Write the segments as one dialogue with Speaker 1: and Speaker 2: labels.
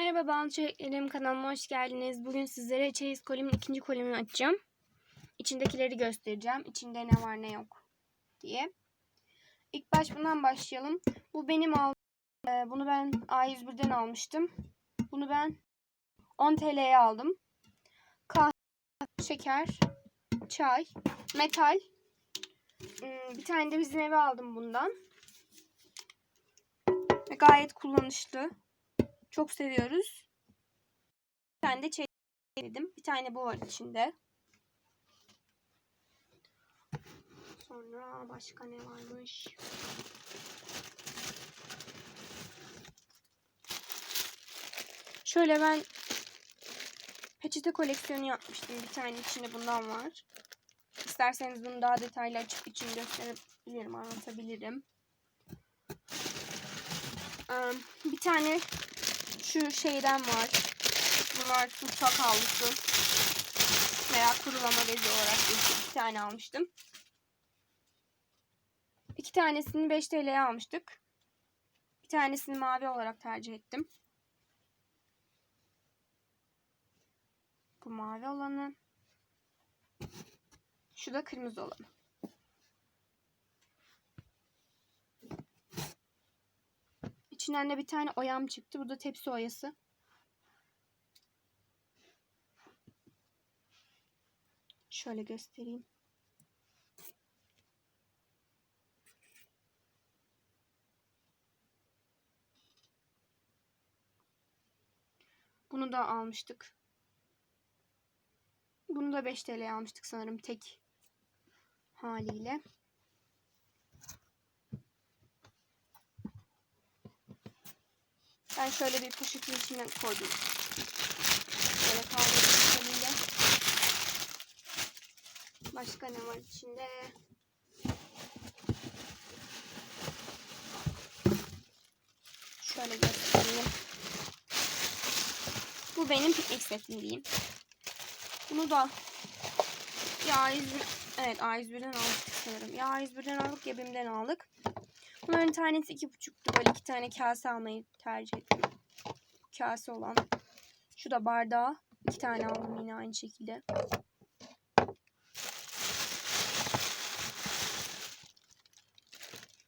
Speaker 1: Merhaba ben Çeliklerim kanalıma hoş geldiniz. Bugün sizlere çeyiz kolimin ikinci kolimini açacağım. İçindekileri göstereceğim. İçinde ne var ne yok diye. İlk baş bundan başlayalım. Bu benim aldığım. e, Bunu ben A101'den almıştım. Bunu ben 10 TL'ye aldım. Kahve, şeker, çay, metal. Hmm, Bir tane de bizim eve aldım bundan. Ve gayet kullanışlı. Çok seviyoruz. Bir tane de çeyrek dedim. Bir tane bu var içinde. Sonra başka ne varmış? Şöyle ben peçete koleksiyonu yapmıştım. Bir tane içinde bundan var. İsterseniz bunu daha detaylı açıp için gösterebilirim, anlatabilirim. Bir tane şu şeyden var. Bunlar mutfak havlusu. Veya kurulama bezi olarak geçiyor. iki tane almıştım. İki tanesini 5 TL'ye almıştık. Bir tanesini mavi olarak tercih ettim. Bu mavi olanı. Şu da kırmızı olanı. İçinden de bir tane oyam çıktı. Bu da tepsi oyası. Şöyle göstereyim. Bunu da almıştık. Bunu da 5 TL almıştık sanırım tek haliyle. Ben şöyle bir poşetin içine koydum. Böyle kaldırdım eliyle. Başka ne var içinde? Şöyle göstereyim. Bu benim piknik setim diyeyim. Bunu da ya A101 evet A101'den aldık sanırım. Ya A101'den aldık ya BİM'den aldık. Bunların tanesi iki buçuktu. Böyle iki tane kase almayı tercih ettim. Kase olan. Şu da bardağı. iki tane aldım yine aynı şekilde.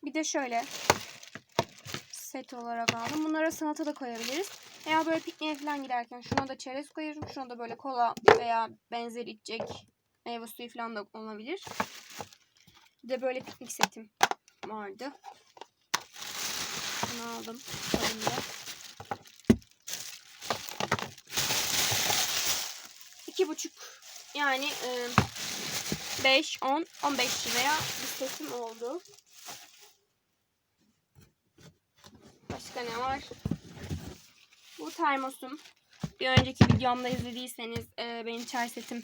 Speaker 1: Bir de şöyle set olarak aldım. Bunlara salata da koyabiliriz. Veya böyle pikniğe falan giderken şuna da çerez koyarım. Şuna da böyle kola veya benzeri içecek meyve suyu falan da olabilir. Bir de böyle piknik setim vardı. Bunu aldım. Elimde. İki buçuk yani e, 5, 10, 15 liraya bir setim oldu. Başka ne var? Bu termosum. Bir önceki videomda izlediyseniz e, benim çay setim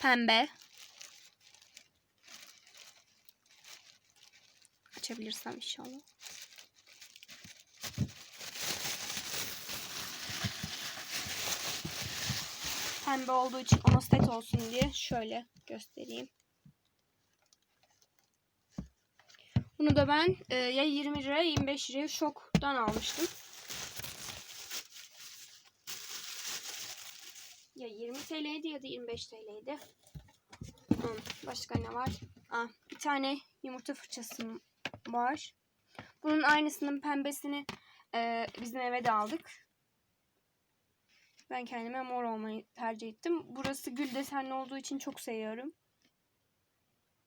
Speaker 1: pembe. Açabilirsem inşallah. Pembe olduğu için ona set olsun diye şöyle göstereyim. Bunu da ben e, ya 20 liraya 25 liraya şoktan almıştım. Ya 20 TL'ydi ya da 25 TL'ydi. Başka ne var? Ah, bir tane yumurta fırçasım var. Bunun aynısının pembesini e, bizim eve de aldık. Ben kendime mor olmayı tercih ettim. Burası gül desenli olduğu için çok seviyorum.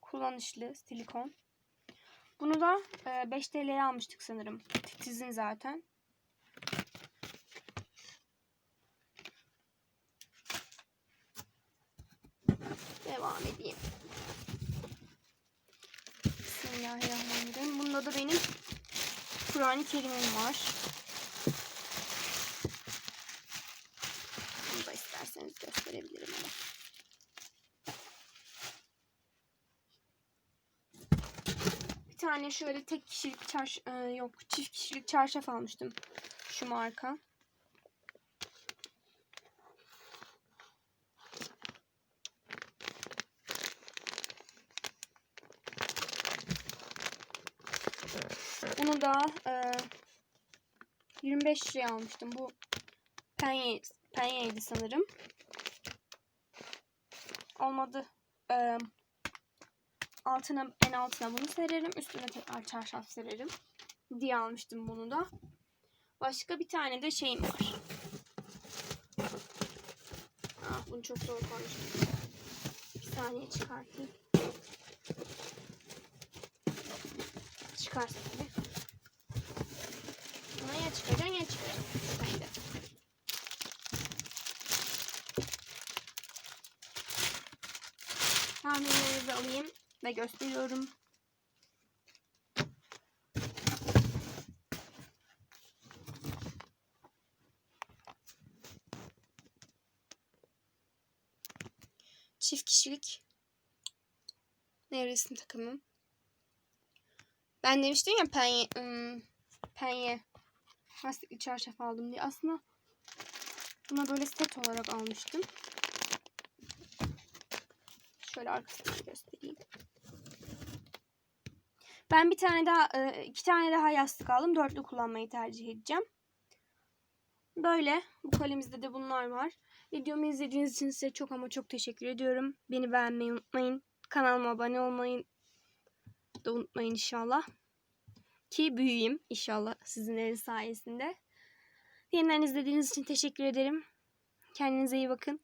Speaker 1: Kullanışlı silikon. Bunu da e, 5 TL'ye almıştık sanırım. Titizin zaten. Devam edeyim. Bismillahirrahmanirrahim. Bunda da benim Kur'an-ı Kerim'im var. Bunu da isterseniz gösterebilirim ama. Bir tane şöyle tek kişilik çarş e, yok çift kişilik çarşaf almıştım. Şu marka. Bunu da e, 25 liraya almıştım. Bu penye, penyeydi sanırım. Olmadı. Ee, altına en altına bunu sererim. Üstüne tekrar çarşaf sererim. Diye almıştım bunu da. Başka bir tane de şeyim var. Ah, bunu çok zor koymuştum. Bir saniye çıkartayım. Çıkarsın tabii. Ya çıkaracaksın ya çıkaracaksın. Haydi. Tahminlerinizi alayım ve gösteriyorum. Çift kişilik nevresim takımım. Ben demiştim ya penye, ım, penye lastikli çarşaf aldım diye. Aslında buna böyle set olarak almıştım. Şöyle arkasını göstereyim. Ben bir tane daha, e, iki tane daha yastık aldım. Dörtlü kullanmayı tercih edeceğim. Böyle. Bu kolimizde de bunlar var. Videomu izlediğiniz için size çok ama çok teşekkür ediyorum. Beni beğenmeyi unutmayın. Kanalıma abone olmayı da unutmayın inşallah. Ki büyüyeyim inşallah sizinlerin sayesinde. Yeniden izlediğiniz için teşekkür ederim. Kendinize iyi bakın.